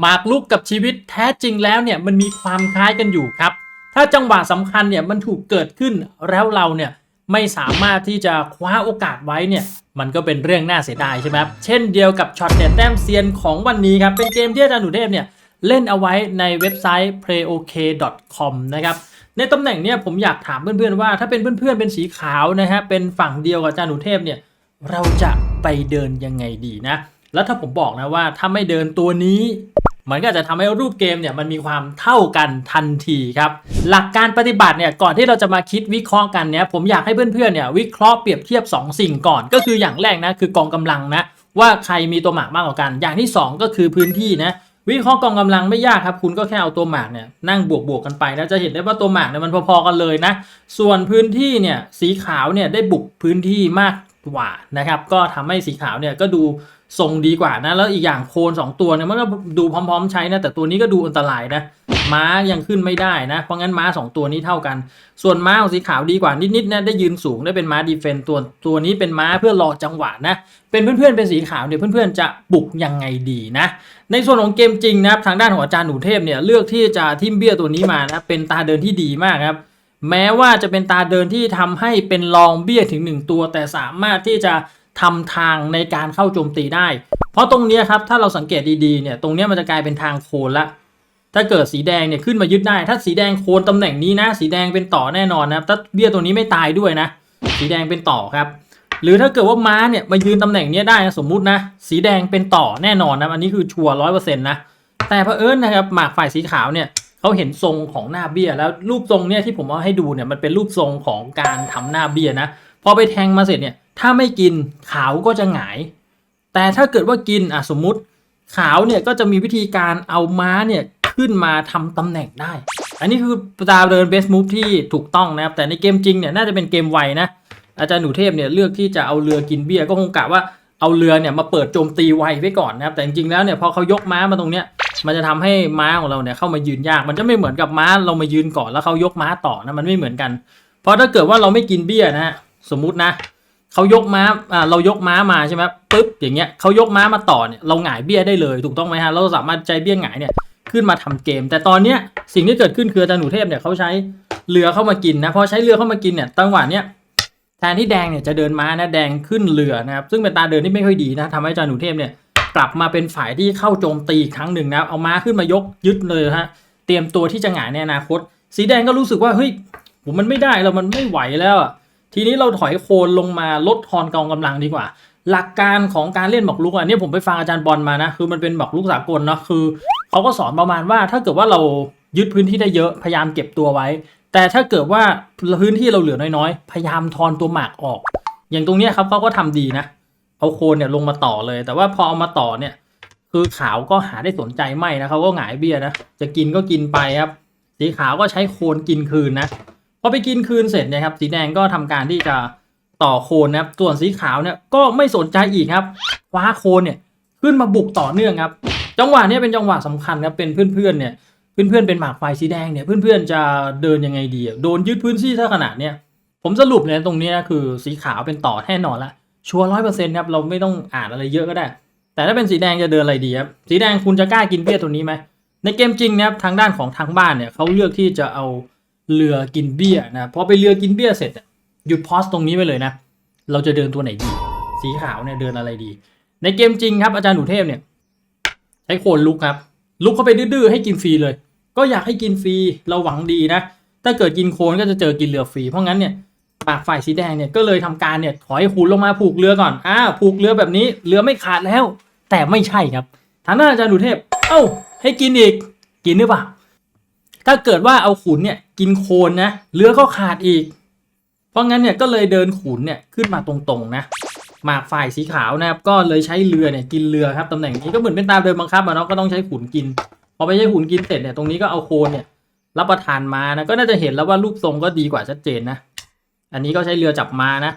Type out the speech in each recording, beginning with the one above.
หมากลุกกับชีวิตแท้จริงแล้วเนี่ยมันมีความคล้ายกันอยู่ครับ ถ้าจังหวะสำคัญเนี่ยมันถูกเกิดขึ้นแล้วเราเนี่ยไม่สามารถที่จะคว้าโอกาสไว้เนี่ยมันก็เป็นเรื่องน่าเสียดายใช่ไหมเช่นเดียวกับช็อตเด็ดแต้มเซียนของวันนี้ครับ เป็นเกมที่อาจารย์หนูเทพเนี่ยเล่นเอาไว้ในเว็บไซต์ playok.com นะครับในตำแหน่งเนี่ยผมอยากถามเพื่อนๆว่า ถ้าเป็นเพื่อนๆเป็นสีขาวนะฮะเป็นฝั่งเดียวกับอาจารย์หนูเทพเนี่ยเราจะไปเดินยังไงดีนะ แล้วถ้าผมบอกนะว่าถ้าไม่เดินตัวนี้ มันก็จะทำให้รูปเกมเนี่ยมันมีความเท่ากันทันทีครับ หลักการปฏิบัติเนี่ยก่อนที่เราจะมาคิดวิเคราะห์กันเนี่ยผมอยากให้เพื่อนๆเนี่ยวิเคราะห์เปรียบเทียบ 2 สิ่งก่อน ก็คืออย่างแรกนะคือกองกำลังนะว่าใครมีตัวหมากมากกว่ากัน อย่างที่ 2 ก็คือพื้นที่นะวิเคราะห์กองกำลังไม่ยากครับ คุณก็แค่เอาตัวหมากเนี่ยนั่งบวกบวกกันไปนะจะเห็นได้ว่าตัวหมากเนี่ยมันพอๆกันเลยนะ ส่วนพื้นที่เนี่ยสีขาวเนี่ยได้บุกพื้นที่มากกว่านะครับ ก็ทำให้สีขาวเนี่ยก็ดู ทรงดีกว่านะ แล้วอีกอย่างโคนสองตัวเนี่ยมันก็ดูพร้อม ๆ ใช้นะแต่ตัวนี้ก็ดูอันตรายนะม้ายังขึ้นไม่ได้นะ เพราะงั้นม้าสองตัวนี้เท่ากัน ส่วนม้าของสีขาวดีกว่านิดๆนะได้ยืนสูงได้เป็นม้าดีเฟนต์ตัวตัวนี้เป็นม้าเพื่อรอจังหวะนะ เป็นเพื่อนๆเป็นสีขาวเนี่ยเพื่อนๆจะบุกยังไงดีนะ ในส่วนของเกมจริงนะครับทางด้านของอาจารย์หนูเทพเนี่ยเลือกที่จะทิมเบี้ยตัวนี้มานะเป็นตาเดินที่ดีมากครับแม้ว่าจะเป็นตาเดินที่ทำให้เป็นรองเบี้ยถึง 1 ตัว แต่สามารถที่จะ ทำทางในการเข้าโจมตีได้ เพราะตรงเนี้ยครับถ้าเราสังเกตดีๆเนี่ยตรงเนี้ยมันจะกลายเป็นทางโคนละ ถ้าเกิดสีแดงเนี่ยขึ้นมายึดได้ ถ้าสีแดงโคนตำแหน่งนี้นะ สีแดงเป็นต่อแน่นอนนะครับถ้าเบี้ยตัวนี้ไม่ตายด้วยนะ สีแดงเป็นต่อครับ หรือถ้าเกิดว่าม้าเนี่ยมายืนตำแหน่งนี้ได้นะสมมุตินะ สีแดงเป็นต่อแน่นอนนะอันนี้คือชัวร์ร้อยเปอร์เซ็นต์นะแต่เผอิญนะครับหมากฝ่ายสีขาวเนี่ยเขาเห็นทรงของหน้าเบี้ย แล้วรูปทรงเนี่ยที่ผมเอาให้ดูเนี่ยมันเป็นรูปทรงของการทำหน้าเบี้ยนะพอไปแทงมาเสร็จเนี่ย ถ้าไม่กินขาวก็จะหงาย แต่ถ้าเกิดว่ากินอะสมมุติ ขาวเนี่ยก็จะมีวิธีการเอาม้าเนี่ยขึ้นมาทำตำแหน่งได้ อันนี้คือตาเดินเบสมูฟที่ถูกต้องนะครับ แต่ในเกมจริงเนี่ยน่าจะเป็นเกมไวนะอาจารย์หนูเทพเนี่ยเลือกที่จะเอาเรือกินเบี้ยก็คงกะว่าเอาเรือเนี่ยมาเปิดโจมตีไวไว้ก่อนนะครับแต่จริงๆแล้วเนี่ยพอเขายกม้ามาตรงเนี้ยมันจะทำให้ม้าของเราเนี่ยเข้ามายืนยาก มันจะไม่เหมือนกับม้าเรามายืนก่อนแล้วเขายกม้าต่อนะมันไม่เหมือนกัน เพราะถ้าเกิดว่าเราไม่กินเบี้ยนะฮะสมมุตินะ เขายกม้าอ่าเรายกม้ามาใช่ไหมปุ๊บอย่างเงี้ยเขายกม้ามาต่อเนี่ยเราหงายเบี้ยได้เลยถูกต้องไหมฮะเราสามารถใจเบี้ยหงายเนี่ยขึ้นมาทำเกม แต่ตอนเนี้ยสิ่งที่เกิดขึ้นคืออาจารย์หนูเทพเนี่ยเขาใช้เรือเข้ามากินนะพอใช้เรือเข้ามากินเนี่ยจังหวะเนี้ยแทนที่แดงเนี่ยจะเดินม้านะแดงขึ้นเรือนะครับซึ่งเป็นตาเดินที่ไม่ค่อยดีนะทำให้อาจารย์หนูเทพเนี่ยกลับมาเป็นฝ่ายที่เข้าโจมตีอีกครั้งหนึ่งนะเอาม้าขึ้นมายกยึดเลยฮะเตรียมตัวที่จะหงายในอนาคต สีแดงก็รู้สึกว่าเฮ้ยผมมันไม่ได้แล้วมันไม่ไหวแล้วอะ ทีนี้เราถอยโคนลงมาลดทอนกองกำลังดีกว่า หลักการของการเล่นหมอกลุกอะเนี่ยผมไปฟังอาจารย์บอลมานะคือมันเป็นหมอกลุกสากลเนาะคือเขาก็สอนประมาณว่าถ้าเกิดว่าเรายึดพื้นที่ได้เยอะพยายามเก็บตัวไว้ แต่ถ้าเกิดว่าพื้นที่เราเหลือน้อยๆ พยายามทอนตัวหมากออก อย่างตรงนี้ครับเขาก็ทำดีนะเอาโคนเนี่ยลงมาต่อเลย แต่ว่าพอเอามาต่อเนี่ยคือขาวก็หาได้สนใจไม่นะเขาก็หงายเบี้ยนะจะกินก็กินไปครับ สีขาวก็ใช้โคนกินคืนนะ พอไปกินคืนเสร็จเนะครับสีแดงก็ทำการที่จะต่อโคนนะครับส่วนสีขาวเนี่ยก็ไม่สนใจอีกครับคว้าโคนเนี่ยขึ้นมาบุกต่อเนื่องครับ จังหวะเนี้ยเป็นจังหวะสำคัญครับเป็นเพื่อนๆเนี่ยเพื่อนๆเป็นหมากไฟสีแดงเนี่ยเพื่อนๆจะเดินยังไงดีโดนยึดพื้นที่ถ้าขนาดเนี้ยผมสรุปเนี่ยตรงนี้คือสีขาวเป็นต่อแน่นอนละชัวร์ร้อยเปอร์เซ็นต์ครับเราไม่ต้องอ่านอะไรเยอะก็ได้ แต่ถ้าเป็นสีแดงจะเดินอะไรดีครับสีแดงคุณจะกล้ากินเบี้ยตัวนี้ไหมในเกมจริงนะครับทางด้านของทางบ้านเนี่ยเขาเลือกที่จะเอา เรือกินเบี้ยนะพอไปเรือกินเบี้ยเสร็จหยุดพอสตรงนี้ไปเลยนะ เราจะเดินตัวไหนดี สีขาวเนี่ยเดินอะไรดี ในเกมจริงครับอาจารย์หนูเทพเนี่ยใช้โคนลุกครับ ลุกเข้าไปดื้อๆให้กินฟรีเลย ก็อยากให้กินฟรีเราหวังดีนะ ถ้าเกิดกินโคนก็จะเจอกินเรือฟรี เพราะงั้นเนี่ยปากฝ่ายสีแดงเนี่ยก็เลยทำการเนี่ยถอยขุนลงมาผูกเรือก่อนอ่าผูกเรือแบบนี้เรือไม่ขาดแล้ว แต่ไม่ใช่ครับทางด้านอาจารย์ดุเทพ เอ้า ให้กินอีก กินหรือเปล่า ถ้าเกิดว่าเอาขุนเนี่ยกินโคนนะเรือก็ขาดอีก เพราะงั้นเนี่ยก็เลยเดินขุนเนี่ยขึ้นมาตรงๆนะหมากฝ่ายสีขาวนะครับก็เลยใช้เรือเนี่ยกินเรือครับตำแหน่งนี้ก็เหมือนเป็นตามเดิมบังคับอะเนาะก็ต้องใช้ขุนกิน พอไปใช้ขุนกินเสร็จเนี่ยตรงนี้ก็เอาโคนเนี่ยรับประทานมานะก็น่าจะเห็นแล้วว่ารูปทรงก็ดีกว่าชัดเจนนะอันนี้ก็ใช้เรือจับมานะ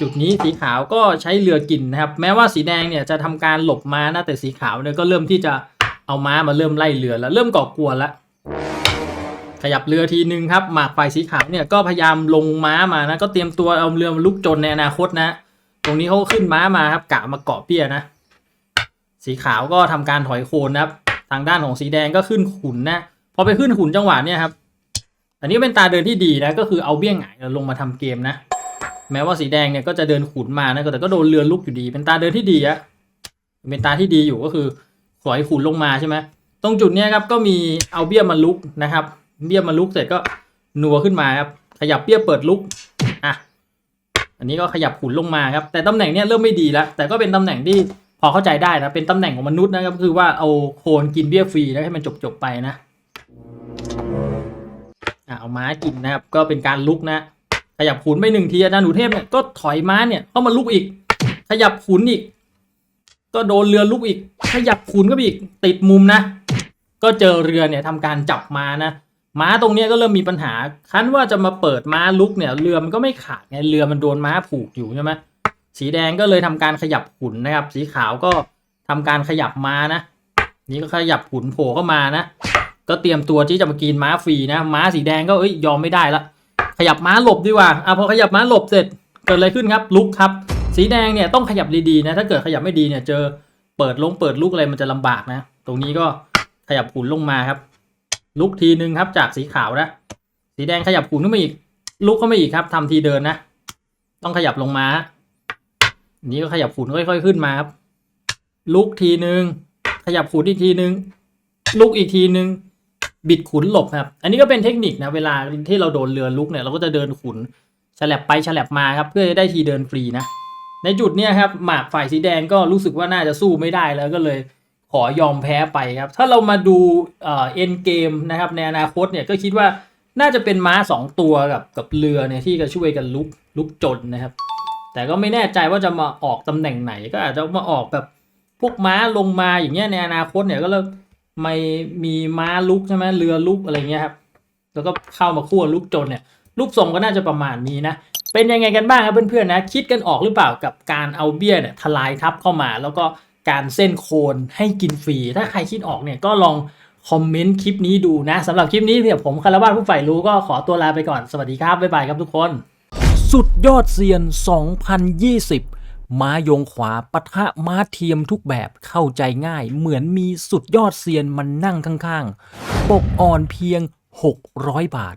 จุดนี้สีขาวก็ใช้เรือกินนะครับ แม้ว่าสีแดงเนี่ยจะทำการหลบม้านะแต่สีขาวเนี่ยก็เริ่มที่จะเอาม้ามาเริ่มไล่เรือแล้วเริ่มก่อกวนแล้ว ขยับเรือทีนึงครับหมากฝ่ายสีขาวเนี่ยก็พยายามลงม้ามานะ ก็เตรียมตัวเอาเรือลุกจนในอนาคตนะ ตรงนี้เขาขึ้นม้ามาครับกะมาเกาะเปี้ยนะ สีขาวก็ทำการถอยโคนนะครับ ทางด้านของสีแดงก็ขึ้นขุนนะพอไปขึ้นขุนจังหวะเนี่ยครับ อันนี้เป็นตาเดินที่ดีนะก็คือเอาเบี้ยงหงายลงมาทำเกมนะ แม้ว่าสีแดงเนี่ยก็จะเดินขุนมานะแต่ก็โดนเรือลุกอยู่ดี เป็นตาเดินที่ดีอะเป็นตาที่ดีอยู่ก็คือสอยขุนลงมาใช่ไหมตรงจุดเนี้ยครับก็มีเอาเบี้ยมาลุกนะครับ เบี้ยมาลุกเสร็จก็นัวขึ้นมาครับ ขยับเบี้ยเปิดลุกอะอันนี้ก็ขยับขุนลงมาครับ แต่ตำแหน่งเนี้ยเริ่มไม่ดีแล้ว แต่ก็เป็นตำแหน่งที่พอเข้าใจได้นะ เป็นตำแหน่งของมนุษย์นะครับ คือว่าเอาโคนกินเบี้ยฟรีแล้วให้มันจบๆไปนะอะเอาม้ากินนะครับ ก็เป็นการลุกนะ ขยับขุนไปหนึ่งทีอาจารย์หนูเทพเนี่ยก็ถอยม้าเนี่ยเข้ามาลุกอีก ขยับขุนอีก ก็โดนเรือลุกอีก ขยับขุนก็อีก ติดมุมนะ ก็เจอเรือเนี่ยทำการจับม้านะ ม้าตรงเนี้ยก็เริ่มมีปัญหา คันว่าจะมาเปิดม้าลุกเนี่ยเรือมันก็ไม่ขาดไงเรือมันโดนม้าผูกอยู่ใช่ไหมสีแดงก็เลยทำการขยับขุนนะครับ สีขาวก็ทำการขยับม้านะ นี่ก็ขยับขุนโผล่เข้ามานะ ก็เตรียมตัวที่จะมากินม้าฟรีนะ ม้าสีแดงก็เอ้ยยอมไม่ได้ละ ขยับม้าหลบดีกว่าอะพอขยับม้าหลบเสร็จเกิดอะไรขึ้นครับ ลุกครับ สีแดงเนี่ยต้องขยับดีๆนะ ถ้าเกิดขยับไม่ดีเนี่ยเจอเปิดลงเปิดลุกอะไรมันจะลำบากนะ ตรงนี้ก็ขยับขุนลงมาครับ ลุกทีนึงครับจากสีขาวนะสีแดงขยับขุนขึ้นมาอีก ลุกเข้ามาอีกครับทำทีเดินนะ ต้องขยับลงมานนี้ก็ขยับขุนค่อยๆขึ้นมาครับ ลุกทีนึง ขยับขุนอีกทีนึง ลุกอีกทีนึง บิดขุนหลบครับ อันนี้ก็เป็นเทคนิคนะ เวลาที่เราโดนเรือลุกเนี่ยเราก็จะเดินขุนฉลับไปฉลับมาครับ เพื่อจะได้ทีเดินฟรีนะ ในจุดเนี้ยครับหมากฝ่ายสีแดงก็รู้สึกว่าน่าจะสู้ไม่ได้แล้วก็เลย ขอยอมแพ้ไปครับ ถ้าเรามาดูเอ็นเกมนะครับในอนาคตเนี่ยก็คิดว่าน่าจะเป็นม้าสองตัวกับกับเรือเนี่ยที่จะช่วยกันลุกลุกจนนะครับ แต่ก็ไม่แน่ใจว่าจะมาออกตำแหน่งไหนก็อาจจะมาออกแบบพวกม้าลงมาอย่างเงี้ยในอนาคตเนี่ยก็เริ่มไม่มีม้าลุกใช่ไหมเรือลุกอะไรเงี้ยครับแล้วก็เข้ามาขั้วลุกจนเนี่ยรูปทรงก็น่าจะประมาณนี้นะเป็นยังไงกันบ้างครับเพื่อนๆนะคิดกันออกหรือเปล่ากับการเอาเบี้ยเนี่ยทลายทับเข้ามาแล้วก็ การเส้นโคนให้กินฟรี ถ้าใครคิดออกเนี่ยก็ลองคอมเมนต์คลิปนี้ดูนะสำหรับคลิปนี้เนี่ยผมคารวาสผู้ใฝ่รู้ก็ขอตัวลาไปก่อนสวัสดีครับบ๊ายบายครับทุกคน สุดยอดเซียน 2020 ม้ายงขวาปะทะม้าเทียมทุกแบบเข้าใจง่าย เหมือนมีสุดยอดเซียนมันนั่งข้างๆ ปกอ่อนเพียง 600 บาท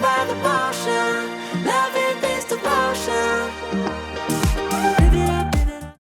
by the potion. loving it is devotion.